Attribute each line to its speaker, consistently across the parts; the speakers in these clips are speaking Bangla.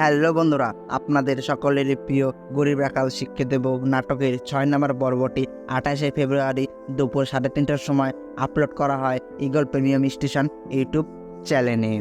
Speaker 1: হ্যালো বন্ধুরা, আপনাদের সকলেরই প্রিয় গরিব রাখাল শিক্ষা দেব নাটকের ছয় নম্বর পর্বটি আঠাশে ফেব্রুয়ারি দুপুর সাড়ে তিনটার সময় আপলোড করা হয় ইগল প্রিমিয়াম স্টেশন ইউটিউব চ্যানেলে।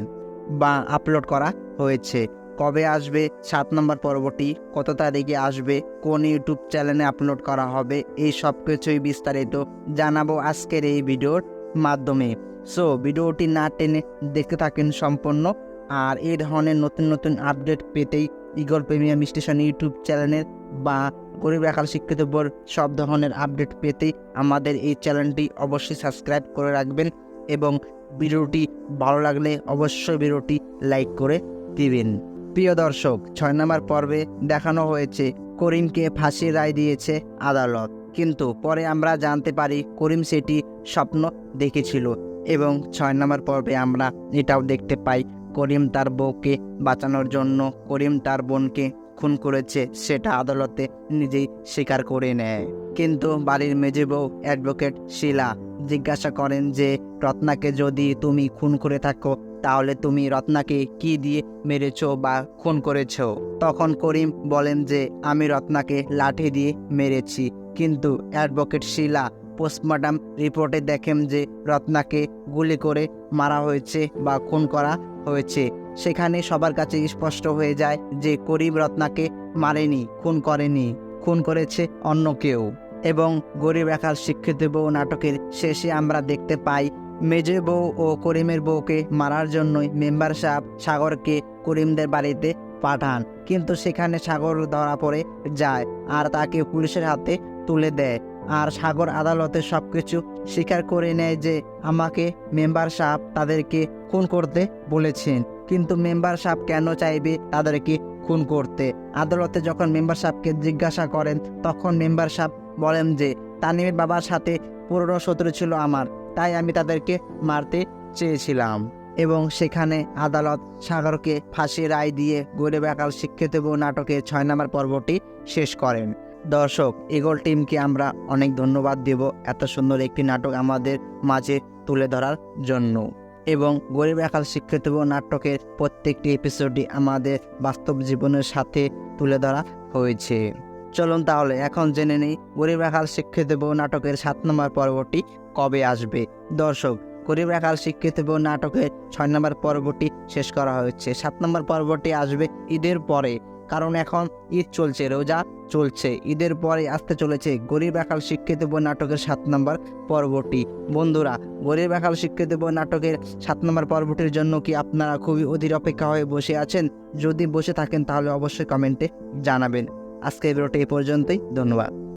Speaker 1: বা আপলোড করা হয়েছে। কবে আসবে, সাত নম্বর পর্বটি কত তারিখে আসবে, কোন ইউটিউব চ্যানেলে আপলোড করা হবে, এই সব কিছুই বিস্তারিত জানাব আজকের এই ভিডিওর মাধ্যমে। সো, ভিডিওটি না টেনে দেখতে থাকেন সম্পূর্ণ আর এই ধরনের নতুন নতুন আপডেট পেতেই ইগল প্রিমিয়াম স্টেশন ইউটিউব চ্যানেলের বা গরিব রাখাল শিক্ষিত বোর সব ধরনের আপডেট পেতেই আমাদের এই চ্যানেলটি অবশ্যই সাবস্ক্রাইব করে রাখবেন এবং ভিডিওটি ভালো লাগলে অবশ্যই ভিডিওটি লাইক করে দিবেন। প্রিয় দর্শক, ছয় নম্বর পর্বে দেখানো হয়েছে, করিমকে ফাঁসির রায় দিয়েছে আদালত। কিন্তু পরে আমরা জানতে পারি করিম সেটি স্বপ্ন দেখেছিল এবং ছয় নম্বর পর্বে আমরা এটাও দেখতে পাই করিম তার বউকে বাঁচানোর জন্য করিম তার বোনকে খুন করেছে, সেটা আদালতে নিজেই স্বীকার করে নেয়। কিন্তু বাড়ির মেজে বউ অ্যাডভোকেট শিলা জিজ্ঞাসা করেন যে, রত্নাকে যদি তুমি খুন করে থাকো, তাহলে তুমি রত্নাকে কি দিয়ে মেরেছো বা খুন করেছ? তখন করিম বলেন যে, আমি রত্নাকে লাঠি দিয়ে মেরেছি, কিন্তু অ্যাডভোকেট শিলা পোস্টমর্টম রিপোর্টে দেখেন যে, রত্নাকে গুলি করে মারা হয়েছে বা খুন করা হয়েছে। সেখানে সবার কাছে স্পষ্ট হয়ে যায় যে করিম রত্নাকে মারেনি, খুন করেনি, খুন করেছে অন্য কেউ। এবং গরিব রাখাল শিক্ষিত বউ নাটকের শেষে আমরা দেখতে পাই, মেজে বউ ও করিমের বউকে মারার জন্যই মেম্বার সাহেব সাগরকে করিমদের বাড়িতে পাঠান। কিন্তু সেখানে সাগর ধরা পড়ে যায় আর তাকে পুলিশের হাতে তুলে দেয়। আর সাগর আদালতে সব কিছু স্বীকার করে নেয় যে আমাকে মেম্বার সাহেব তাদেরকে খুন করতে বলেছেন। কিন্তু মেম্বার সাহেব কেন চাইবে তাদেরকে খুন করতে? আদালতে যখন মেম্বার সাহেবকে জিজ্ঞাসা করেন, তখন মেম্বার সাহেব বলেন যে, তানিমের বাবার সাথে পুরনো শত্রু ছিল আমার, তাই আমি তাদেরকে মারতে চেয়েছিলাম। এবং সেখানে আদালত সাগরকে ফাঁসি রায় দিয়ে গরিব একাল শিক্ষিত বউ নাটকের ছয় নম্বর পর্বটি শেষ করেন। দর্শক ইগল টিমকে আমরা অনেক ধন্যবাদ দেব এত সুন্দর একটি নাটক আমাদের মাঝে তুলে ধরার জন্য। এবং গরিব একাল শিক্ষিত নাটকের প্রত্যেকটি এপিসোডই আমাদের বাস্তব জীবনের সাথে তুলে ধরা হয়েছে। চলুন তাহলে এখন জেনে নেই গরিব রাখাল শিক্ষিত নাটকের সাত নম্বর পর্বটি কবে আসবে। দর্শক, গরিব রাখাল শিক্ষিত নাটকের ছয় নম্বর পর্বটি শেষ করা হয়েছে। সাত নম্বর পর্বটি আসবে ঈদের পরে। কারণ এখন ঈদ চলছে, রোজা চলছে। ঈদের পরে আসতে চলেছে গরিব একাল শিক্ষিত বই নাটকের সাত নম্বর পর্বটি। বন্ধুরা, গরিব একাল শিক্ষিত বই নাটকের সাত নম্বর পর্বটির জন্য কি আপনারা খুবই অধীর অপেক্ষা হয়ে বসে আছেন? যদি বসে থাকেন তাহলে অবশ্যই কমেন্টে জানাবেন। আজকের ভিডিওটি এই পর্যন্তই, ধন্যবাদ।